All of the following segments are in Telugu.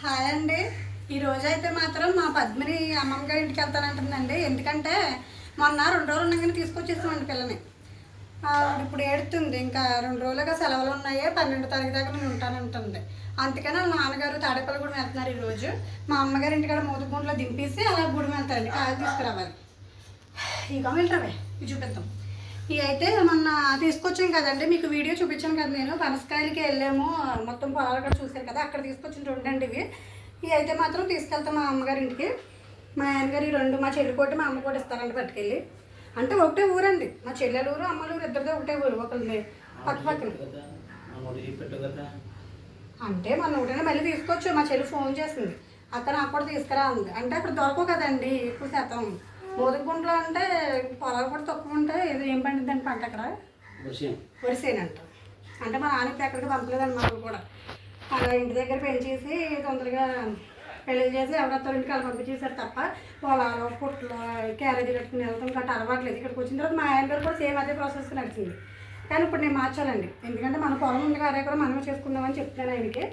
హాయ్ అండి. ఈ రోజు అయితే మాత్రం మా పద్మిని అమ్మమ్మ గారి ఇంటికి వెళ్తానంటుందండి. ఎందుకంటే మొన్న రెండు రోజులు ఉండగానే తీసుకొచ్చేసామండి పిల్లని. ఇప్పుడు ఏడుతుంది. ఇంకా రెండు రోజులుగా సెలవులు ఉన్నాయి. పన్నెండు తారీఖు దాకా నేను ఉంటానంటుంది. అందుకని వాళ్ళ నాన్నగారు తాడేపల్లి కూడా వెళ్తున్నారు ఈ రోజు. మా అమ్మగారి ఇంటికాడ మోదుగుంట్లో దింపేసి అలా గుడి వెళ్తారండి. కాయలు తీసుకురావాలి. ఇక వెళ్ళరావే. ఇవి చూపిద్దాం. ఇవి అయితే మొన్న తీసుకొచ్చాం కదండి మీకు వీడియో చూపించాను కదా నేను. పనసకాయలకి వెళ్ళాము మొత్తం పొలాలు కూడా చూశారు కదా అక్కడ తీసుకొచ్చిన రెండండి ఇవి. ఇవి అయితే మాత్రం తీసుకెళ్తాం మా అమ్మగారి ఇంటికి. మా ఆయనగారు ఈ రెండు మా చెల్లి కొట్టి మా అమ్మ కూడా ఇస్తారండి పట్టుకెళ్ళి. అంటే ఒకటే ఊరండి మా చెల్లెల ఊరు అమ్మల ఊరు ఇద్దరిదే ఒకటే ఊరు ఒకరిది పక్క పక్కన. అంటే మన ఒకటైనా మళ్ళీ తీసుకోవచ్చు మా చెల్లి ఫోన్ చేసింది. అక్కడ నాకు కూడా తీసుకురా ఉంది అంటే అక్కడ దొరకవు కదండి ఎక్కువ శాతం. మోదగుంట్లో అంటే పొలాలు కూడా తక్కువ ఉంటే ఇది ఏం పండిద్దండి పంట అక్కడ? వరిసేనంట. అంటే మా నాన్నకి ఎక్కడికి పంపలేదండి మాకు కూడా. అలా ఇంటి దగ్గర పెంచేసి తొందరగా పెళ్ళి చేసి ఎవరొత్తారు ఇంటికి వాళ్ళు పంపించేశారు తప్ప పొలాలు పుట్లు క్యారేజీ కట్టుకుని వెళ్తాం గట్ట అలవాట్లేదు. ఇక్కడికి వచ్చిన తర్వాత మా ఆయన గారు కూడా సేమ్ అదే ప్రాసెస్ నడిచింది. కానీ ఇప్పుడు నేను మార్చాలండి. ఎందుకంటే మన పొలం ఉంది కదా కూడా మనమే చేసుకుందామని చెప్తున్నాను ఆయనకి.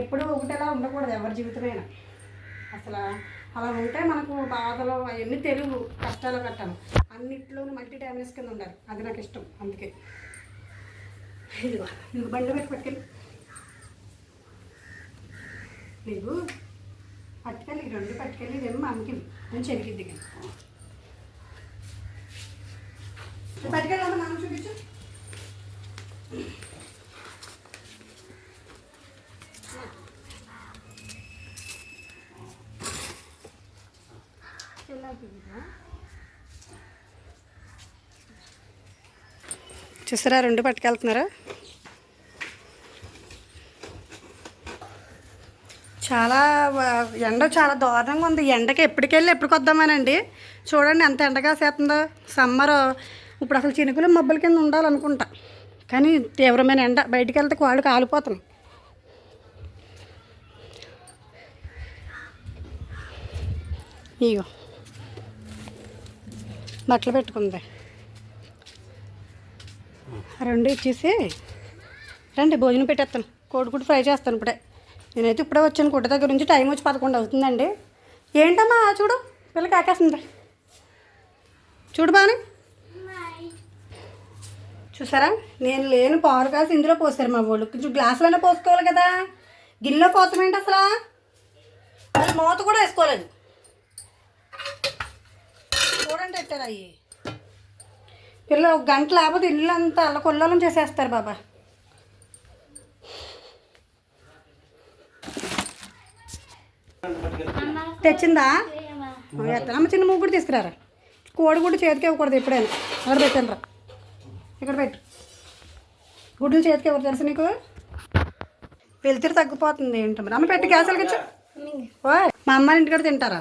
ఎప్పుడూ ఒకటేలా ఉండకూడదు ఎవరి జీవితమైనా. అసలు అలా ఉంటే మనకు బాధలు అవన్నీ తెలుగు కష్టాలు కట్టాను. అన్నిట్లోనూ మల్టీ టాబ్లెట్స్ కింద ఉండాలి. అది నాకు ఇష్టం. అందుకే. ఇదిగో ఇదిగో బండి పెట్టి పట్టుకెళ్ళి. నీకు పట్టుకెళ్ళి రెండు పట్టుకెళ్ళి ఇదేమో అమ్మకి నేను చెరికిద్ది పట్టుకెళ్ళాలి మనం చూపించు. చూసారా రెండు పట్టుకెళ్తున్నారా? చాలా ఎండ చాలా దారుణంగా ఉంది. ఎండకి ఎప్పటికెళ్ళి ఎప్పటికి వద్దామనండి? చూడండి ఎంత ఎండగా చేస్తుందో. సమ్మర్ ఇప్పుడు అసలు చినుకులు మబ్బుల కింద ఉండాలనుకుంటా. కానీ తీవ్రమైన ఎండ. బయటికి వెళ్తే వాళ్ళు కాలిపోతున్నాయి. ఇగో. బట్టలు పెట్టుకుంది. రెండు ఇచ్చేసి రండి భోజనం పెట్టేస్తాను. కోడిగుడ్డు ఫ్రై చేస్తాను ఇప్పుడే. నేనైతే ఇప్పుడే వచ్చాను గుడ్డ దగ్గర నుంచి టైం వచ్చి పదకొండు అవుతుందండి. ఏంటమ్మా చూడు పిల్ల కాకేస్తుంది చూడు బాని. చూసారా? నేను లేని పాలు కాసి ఇందులో పోసారు మా వాళ్ళు. కొంచెం గ్లాసులోనే పోసుకోవాలి కదా. గిన్నెలో పోతామేంటి అసలు? మూత కూడా వేసుకోలేదు. చూడండి అయ్యి. పిల్లలు ఒక గంట లేకపోతే ఇల్లు అంతా అల్లకొల్లం చేసేస్తారు బాబా. తెచ్చిందా? ఎత్తనమ్మ చిన్న ముగ్గురు తీసుకురారా? కోడి గుడ్డు చేతికి ఇవ్వకూడదు ఎప్పుడైనా. అక్కడ పెట్టాను రా ఇక్కడ పెట్టు. గుడ్లు చేతికి ఇవ్వరు తెలుసు నీకు? వెళ్తురు తగ్గిపోతుంది ఏంటో మరి అమ్మ పెట్టి గ్యాసులు ఇచ్చు ఓయ్ మా అమ్మ ఇంటికాడ తింటారా?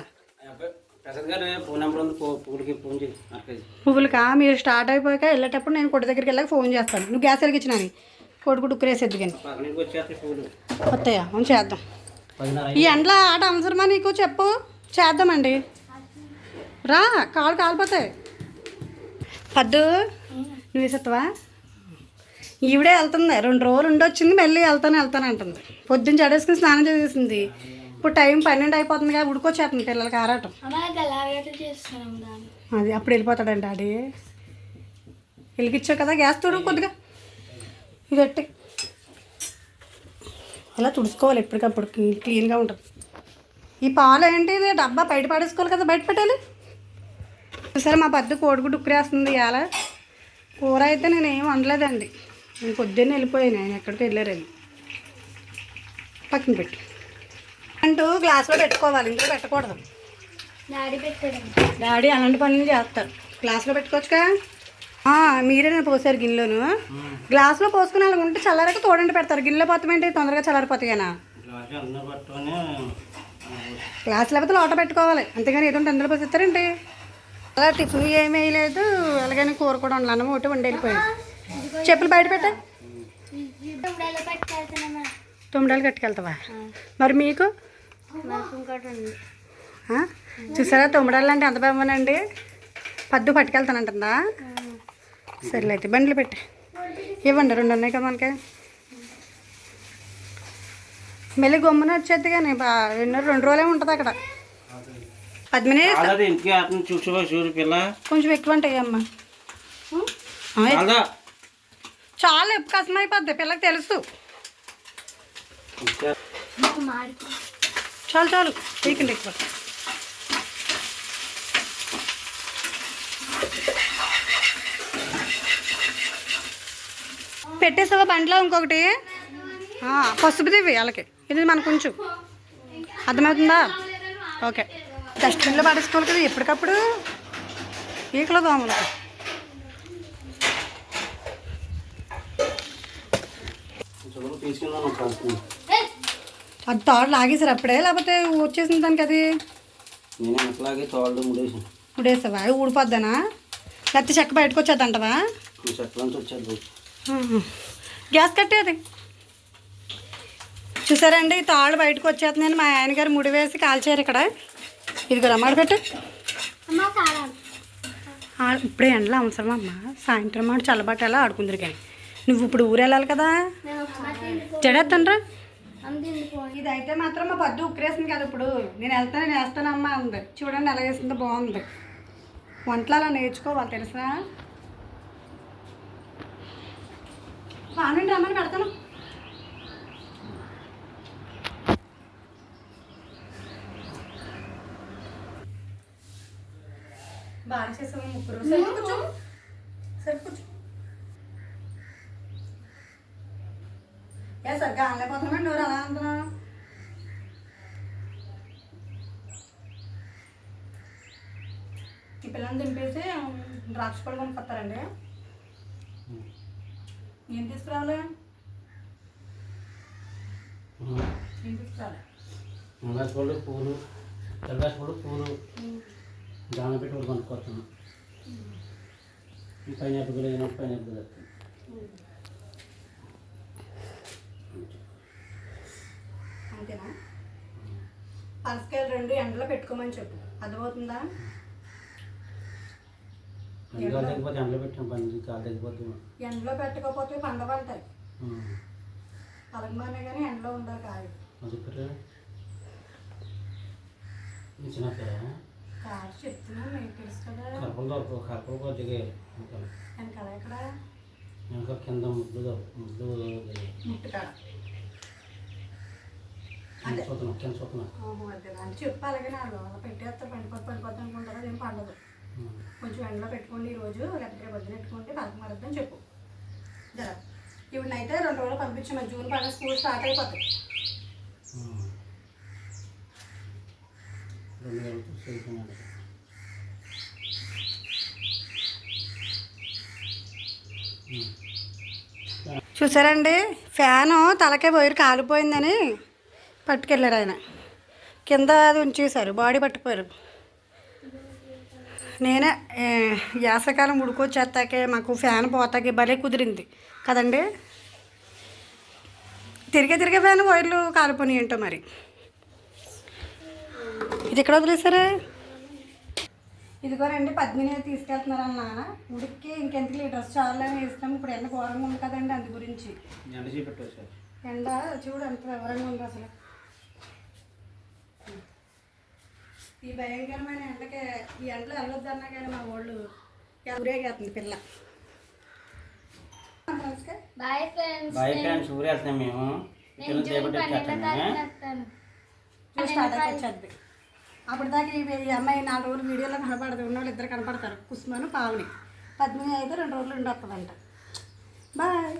పువ్వులకా మీరు స్టార్ట్ అయిపోయాక వెళ్ళేటప్పుడు నేను కొట్టు దగ్గరికి వెళ్ళాక ఫోన్ చేస్తాను. నువ్వు గ్యాస్ వెలిగించినాని కొడుకు ఉక్కురేసేద్దు కానీ వస్తాయా? అవును చేద్దాం. ఈ ఎండలో ఆట అవసరమా నీకు? చెప్పు. చేద్దామండి. రా కాళ్ళు కాలిపోతాయి. పద్దు నువ్వు వేసేస్తావా ఈవిడే వెళ్తుంది. రెండు రోజులు ఉండొచ్చింది మళ్ళీ వెళ్తాను వెళ్తాను అంటుంది. పొద్దున్న చడేసుకుని స్నానం చేసేసింది. ఇప్పుడు టైం పన్నెండు అయిపోతుంది కదా ఉడుకొచ్చేస్తుంది పిల్లలకి ఆరాటం. అది అప్పుడు వెళ్ళిపోతాడండి డాడీ. వెలిగించావు కదా గ్యాస్ తోడు కొద్దిగా. ఇది ఎట్టి అలా తుడుచుకోవాలి ఎప్పటికప్పుడు క్లీ- క్లీన్గా ఉంటుంది. ఈ పాలు ఏంటి ఇది? డబ్బా బయట పడేసుకోవాలి కదా బయట పెట్టాలి. సరే మా పెద్ద కోడిగుడ్డు ఉక్కురేస్తుంది ఇవాళ. కూర అయితే నేను ఏం వండలేదండి. నేను పొద్దున్నే వెళ్ళిపోయాను ఆయన ఎక్కడికి వెళ్ళారని పక్కన పెట్టు. అంటూ గ్లాస్లో పెట్టుకోవాలి. ఇంట్లో పెట్టకూడదు. డాడీ పెట్టాడు. డాడీ అలాంటి పనులు చేస్తారు. గ్లాస్లో పెట్టుకోవచ్చుగా? ఆ, మీరే నేను పోసారు గిన్నెలోను. గ్లాస్లో పోసుకుని అలా ఉంటే చల్లారాక తోడండి పెడతారు. గిన్నెలో పోతామేంటి తొందరగా చల్లారిపోతాయినా? గ్లాస్ లేకపోతే లోట పెట్టుకోవాలి. అంతేగాని ఏదో అందులో పోసేస్తారండి అలా టిఫిన్ ఏమీ వేయలేదు. అలాగని కూర కూడా ఉండాలి అన్నం ఒకటి వండి వెళ్ళిపోయింది చెప్పులు బయట పెట్టా. తొమ్మిడాలు కట్టుకెళ్తావా? మరి మీకు? చూసారా? తొమ్మిడాలు అంటే ఎంత బాగుందండి పద్దు పట్టుకెళ్తానంటుందా? సర్లే అయితే బండ్లు పెట్టి. ఇవ్వండి రెండు ఉన్నాయి కదా మనకి. మళ్ళీ గమ్మున వచ్చేది కానీ బా ఎన్నో రెండు రోజులే ఉంటుంది అక్కడ. పద్మిని కొంచెం ఎక్కువ ఉంటాయి అమ్మ ఆ, అలా చాలా ఎక్కువ కష్టం అయిపోద్ది పిల్లకి తెలుసు చాలు చాలు. తీకండి ఎక్కువ. పెట్టేసావా బండిలో ఇంకొకటి? ఆ, పసుపుది వాళ్ళకి ఇది మన కొంచెం. అర్థమవుతుందా? ఓకే. డస్ట్బిన్లో పడేసుకోవాలి కదా ఎప్పటికప్పుడు? ఈకలో దోమలు. తీసుకెళ్ళాను అది తాడు లాగేసారు అప్పుడే? లేకపోతే వచ్చేసిన దానికి అది నేను అట్లాగే తోళ్ళు ఊడిపోద్దనా? లేకపోతే చెక్క బయటకు వచ్చేద్దంటవా? ఈ చెట్లంతా వచ్చేది ఆహా. గ్యాస్ కట్టేది చూసారండి ఈ తాళ్ళు బయటకు వచ్చేస్తున్నాయని మా ఆయన గారు ముడి వేసి కాల్చారు ఇక్కడ. ఇది కూడా అమ్మాడు పెట్టు. అమ్మ కారం ఆ, ఇప్పుడే ఎండలో అవసరం అమ్మా? సాయంత్రం మాట చల్లబట్టేలా ఆడుకుందరు కానీ నువ్వు ఇప్పుడు ఊరు వెళ్ళాలి కదా జడేస్తానరా అమ్మ తిండిపో ఇది అయితే మాత్రం మా పద్దు ఉక్కరేసింది కదా ఇప్పుడు. నేను వెళ్తాను నేను వేస్తానమ్మా అంది చూడండి ఎలా వేసిందో బాగుంది. వంటలు అలా నేర్చుకోవాలి తెలుసా? రానండి అమ్మని పెడతాను. బాగా చేసాము ముగ్గురు? సరే కూర్చో సరే కూర్చో ఏ సరిగ్గా అనలేకపోతున్నామండి నువ్వు అలా అంటున్నావు ఈ పిల్లల్ని దింపేసి ద్రాక్ష పళ్ళు కొనుక్కొస్తారండి. ఏం తీసుకురావాలి? ఏం తీసుకురావాలి? ముంగాసి పళ్ళు పూలు తెల్లగాసి పళ్ళు పూలు దాన పెట్టి కూడా కొనుక్కొస్తాను. ఈ పైన ఎప్పుడు లేనప్పుడు పైన ఎప్పుడు అంతేనా పనసకాయలు రెండు ఎండలో పెట్టుకోమని చెప్పు. అర్థమవుతుందా? ఎండలో పెట్టకపోతే పండవంటాయి పలకమానే కానీ ఎండలో ఉండాలి కాదు. కాదు? చెప్తున్నాను మీకు తెలుసు కదా. వెనకాల. ఎక్కడ? కింద ముద్దు ముట్టుకాడ. కింద అంటే చెప్పు అలాగే నాకు అలా పెట్టేస్తే పండిపోతే పడిపోతే అనుకుంటారు? అదేం పండదు. కొంచెం ఎండలో పెట్టుకోండి ఈ రోజు లేకపోతే రేపు పొద్దున పెట్టుకుంటే పలక మారద్దని చెప్పు. జర. ఇవిడనైతే రెండు రోజులు పంపించాము జూన్ పది స్కూల్ స్టార్ట్ అయిపోతాయి. చూసారండి? ఫ్యాను తలకే వైరు కాలిపోయిందని. పట్టుకెళ్ళారు ఆయన. కింద అది ఉంచేశారు. బాడీ పట్టుకుపోయారు. నేనే వేసవికాలం ఉడుకొచ్చేస్తాకే మాకు ఫ్యాన్ పోతాకి భలే కుదిరింది. కదండి? తిరిగే తిరిగే ఫ్యాన్ వైర్లు కాలిపోయి ఏంటో మరి. ఇది ఎక్కడ వదిలేసారా ఇదిగోనండి పద్మిని తీసుకెళ్తున్నారు అన్న ఉడికి ఇంకెంతకి ఈ డ్రెస్ చాలా వేస్తాం ఇప్పుడు ఎండ ఘోరంగా ఉంది కదండి అందు గురించి. ఎండ చూడు ఎంత వివరంగా ఉంది అసలు. ఈ భయంకరమైన ఎండకే ఈ ఎండలో వెళ్ళొద్దన్నా కానీ మా వాళ్ళు ఊరేగేస్తుంది పిల్ల. బాయ్ ఫ్రెండ్స్ బాయ్ ఫ్రెండ్స్ మేము. నేను పిల్లలు జూన్ చేపట్టి పన్నెండో తారీఖున వస్తాను. వచ్చేద్ది అప్పుడు దాకా ఈ అమ్మాయి నాలుగు రోజులు వీడియోలో కనపడదు. ఉన్న వాళ్ళు ఇద్దరు కనపడతారు. కుస్మాను పావుని. పద్మిని అయితే రెండు రోజులు ఉండి వస్తుందంట బాయ్